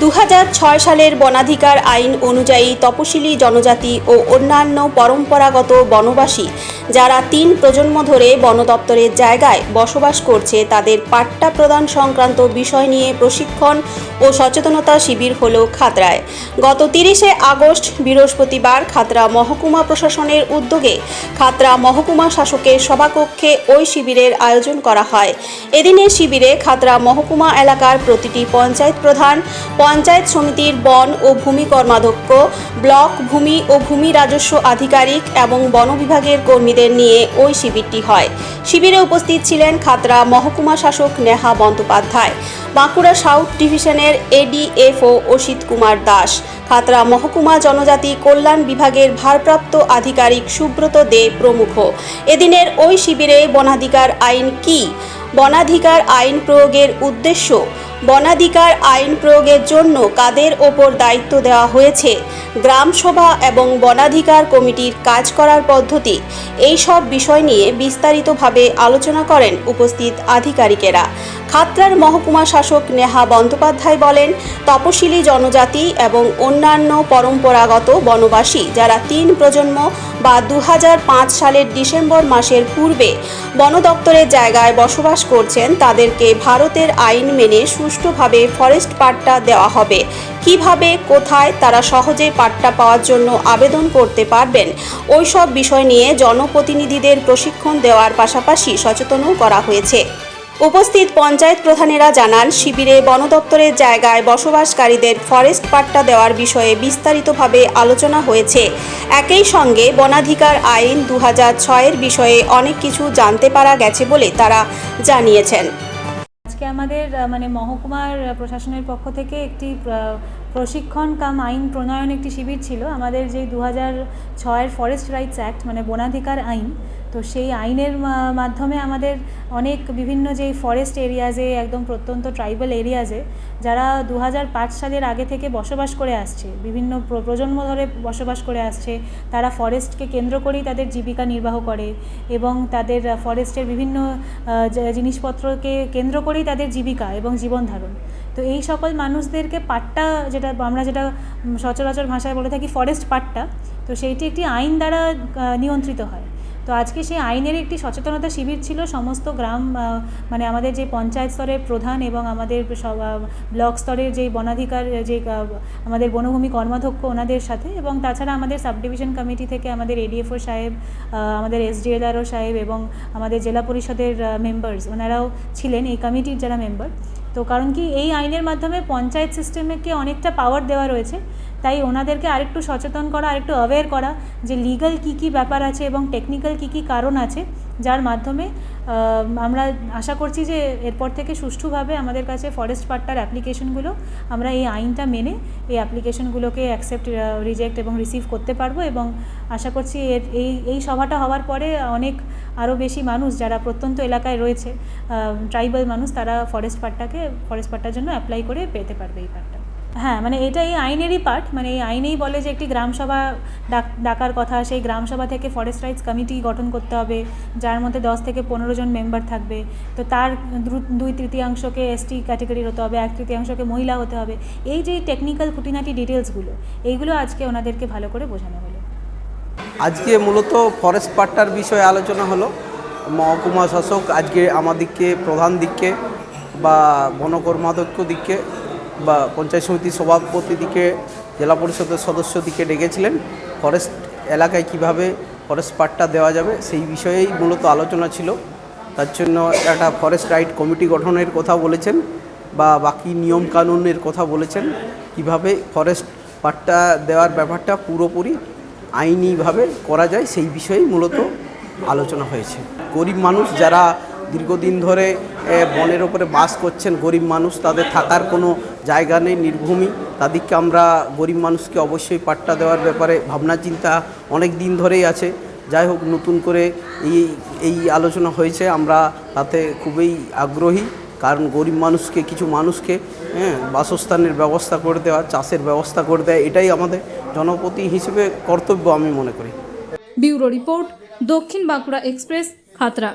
দু হাজার ছয় সালের বনাধিকার আইন অনুযায়ী তপশিলি জনজাতি ও অন্যান্য পরম্পরাগত বনবাসী যারা তিন প্রজন্ম ধরে বন দপ্তরের জায়গায় বসবাস করছে তাদের পাট্টা প্রদান সংক্রান্ত বিষয় নিয়ে প্রশিক্ষণ ও সচেতনতা শিবির হল খাতরায় গত তিরিশে আগস্ট বৃহস্পতিবার খাতরা মহকুমা প্রশাসনের উদ্যোগে খাতরা মহকুমা শাসকের সভাকক্ষে ওই শিবিরের আয়োজন করা হয়। এদিনের শিবিরে খাতরা মহকুমা এলাকার প্রতিটি পঞ্চায়েত প্রধান পঞ্চায়েত সমিতির বন ও ভূমি কর্মাধ্যক্ষ, ব্লক ভূমি ও ভূমি রাজস্ব আধিকারিক এবং বন বিভাগের কর্মীদের নিয়ে ওই শিবিরটি হয়। শিবিরে উপস্থিত ছিলেন খাতড়া মহকুমা শাসক নেহা বন্দ্যোপাধ্যায়, বাঁকুড়া সাউথ ডিভিশনের এডিএফও অসিত কুমার দাস, খাতড়া মহকুমা জনজাতি কল্যাণ বিভাগের ভারপ্রাপ্ত আধিকারিক সুব্রত দে প্রমুখ। এদিনের ওই শিবিরে বনাধিকার আইন কি? বনাধিকার আইন প্রয়োগের উদ্দেশ্য? বনাধিকার আইন প্রয়োগের জন্য কাদের ওপর দায়িত্ব দেওয়া হয়েছে? গ্রামসভা এবং বনাধিকার কমিটির কাজ করার পদ্ধতি এই সব বিষয় নিয়ে বিস্তারিতভাবে আলোচনা করেন উপস্থিত আধিকারিকেরা। খাতড়ার মহকুমা শাসক নেহা বন্দ্যোপাধ্যায় বলেন, তপশিলি জনজাতি এবং অন্যান্য পরম্পরাগত বনবাসী যারা তিন প্রজন্ম বা দু হাজার পাঁচ সালের ডিসেম্বর মাসের পূর্বে বন দপ্তরের জায়গায় বসবাস করছেন, তাদেরকে ভারতের আইন মেনে সুষ্ঠুভাবে ফরেস্ট পাট্টা দেওয়া হবে। কীভাবে, কোথায়, তারা সহজে পাট্টা পাওয়ার জন্য আবেদন করতে পারবেন ওই সব বিষয় নিয়ে জনপ্রতিনিধিদের প্রশিক্ষণ দেওয়ার পাশাপাশি সচেতনও করা হয়েছে। উপস্থিত পঞ্চায়েত প্রধানেরা জানান, শিবিরে বন দপ্তরের জায়গায় বসবাসকারীদের ফরেস্ট পাট্টা দেওয়ার বিষয়ে বিস্তারিতভাবে আলোচনা হয়েছে। একই সঙ্গে বনাধিকার আইন দু ছয়ের বিষয়ে অনেক কিছু জানতে পারা গেছে বলে তারা জানিয়েছেন। আজকে আমাদের মানে মহকুমার প্রশাসনের পক্ষ থেকে একটি প্রশিক্ষণ কাম আইন প্রণয়ন একটি শিবির ছিল। আমাদের যে দু হাজার ছয়ের ফরেস্ট রাইটস অ্যাক্ট মানে বনাধিকার আইন তো সেই আইনের মাধ্যমে আমাদের অনেক বিভিন্ন যে ফরেস্ট এরিয়াজে একদম প্রত্যন্ত ট্রাইবাল এরিয়াজে যারা দু সালের আগে থেকে বসবাস করে আসছে, বিভিন্ন প্র- প্রজন্ম ধরে বসবাস করে আসছে, তারা ফরেস্টকে কেন্দ্র করেই তাদের জীবিকা নির্বাহ করে এবং তাদের ফরেস্টের বিভিন্ন জিনিসপত্রকে কেন্দ্র করেই তাদের জীবিকা এবং জীবন ধারণ। তো এই সকল মানুষদেরকে পাট্টা যেটা আমরা যেটা সচরাচর ভাষায় বলে থাকি ফরেস্ট পাট্টা, তো সেইটি একটি আইন দ্বারা নিয়ন্ত্রিত হয়। তো আজকে সেই আইনের একটি সচেতনতা শিবির ছিল, সমস্ত গ্রাম মানে আমাদের যে পঞ্চায়েত স্তরের প্রধান এবং আমাদের ব্লক স্তরের যে বনাধিকার, যে আমাদের বনভূমি কর্মাধ্যক্ষ ওনাদের সাথে এবং তাছাড়া আমাদের সাব ডিভিশন কমিটি থেকে আমাদের এডিএফও সাহেব আমাদের এসডিএলআরও সাহেব এবং আমাদের জেলা পরিষদের মেম্বার্স ওনারাও ছিলেন, এই কমিটির যারা মেম্বার তো কারণ কি, এই আইনের মাধ্যমে পঞ্চায়েত সিস্টেমকে অনেকটা পাওয়ার দেওয়া রয়েছে। তাই ওনাদেরকে আরেকটু সচেতন করা, আরেকটু অ্যাওয়্যার করা যে লিগ্যাল কী কী ব্যাপার আছে এবং টেকনিক্যাল কী কী কারণ আছে, যার মাধ্যমে আমরা আশা করছি যে এরপর থেকে সুষ্ঠুভাবে আমাদের কাছে ফরেস্ট পাট্টার অ্যাপ্লিকেশনগুলো আমরা এই আইনটা মেনে এই অ্যাপ্লিকেশনগুলোকে অ্যাকসেপ্ট রিজেক্ট এবং রিসিভ করতে পারব এবং আশা করছি এর, এই এই সভাটা হওয়ার পরে অনেক আরও বেশি মানুষ যারা প্রত্যন্ত এলাকায় রয়েছে ট্রাইবাল মানুষ তারা ফরেস্ট পার্টটাকে ফরেস্ট পাট্টার জন্য অ্যাপ্লাই করে পেতে পারবে এই পাট্টা। হ্যাঁ মানে এটা এই আইনেরই পার্ট মানে এই আইনেই বলে যে একটি গ্রামসভা ডাক, ডাকার কথা, সেই গ্রামসভা থেকে ফরেস্ট রাইটস কমিটি গঠন করতে হবে, যার মধ্যে দশ থেকে পনেরো জন মেম্বার থাকবে। তো তার দুই তৃতীয়াংশকে এসটি ক্যাটাগরির হতে হবে, এক তৃতীয়াংশকে মহিলা হতে হবে। এই যে টেকনিক্যাল খুঁটিনাটি ডিটেলসগুলো এইগুলো আজকে ওনাদেরকে ভালো করে বোঝানো হলো। আজকে মূলত ফরেস্ট পাট্টার বিষয়ে আলোচনা হলো। মহকুমা শাসক আজকে আমাদিগকে, প্রধান দিককে বা বনকর্মাধ্যক্ষ দিককে বা পঞ্চায়েত সমিতির সভাপতি দিকে, জেলা পরিষদের সদস্য দিকে ডেকেছিলেন, ফরেস্ট এলাকায় কীভাবে ফরেস্ট পার্টটা দেওয়া যাবে সেই বিষয়েই মূলত আলোচনা ছিল। তার জন্য একটা ফরেস্ট রাইট কমিটি গঠনের কথা বলেছেন বা বাকি নিয়ম কানুনের কথা বলেছেন। কীভাবে ফরেস্ট পার্টটা দেওয়ার ব্যাপারটা পুরোপুরি আইনিভাবে করা যায় সেই বিষয়েই মূলত আলোচনা হয়েছে। গরিব মানুষ যারা দীর্ঘদিন ধরে বনের ওপরে বাস করছেন গরিব মানুষ, তাদের থাকার কোনো জায়গা নেই, নির্ভূমি। তাদেরকে আমরা গরিব মানুষকে অবশ্যই পাট্টা দেওয়ার ব্যাপারে ভাবনা, চিন্তা অনেক দিন ধরেই আছে। যাই হোক, নতুন করে এই এই আলোচনা হয়েছে, আমরা তাতে খুবই আগ্রহী। কারণ গরিব মানুষকে, কিছু মানুষকে হ্যাঁ বাসস্থানের ব্যবস্থা করে দেওয়া, চাষের ব্যবস্থা করে দেওয়া, এটাই আমাদের জনপতি হিসেবে কর্তব্য আমি মনে করি। ব্যুরো রিপোর্ট, দক্ষিণ বাঁকুড়া এক্সপ্রেস খাতড়া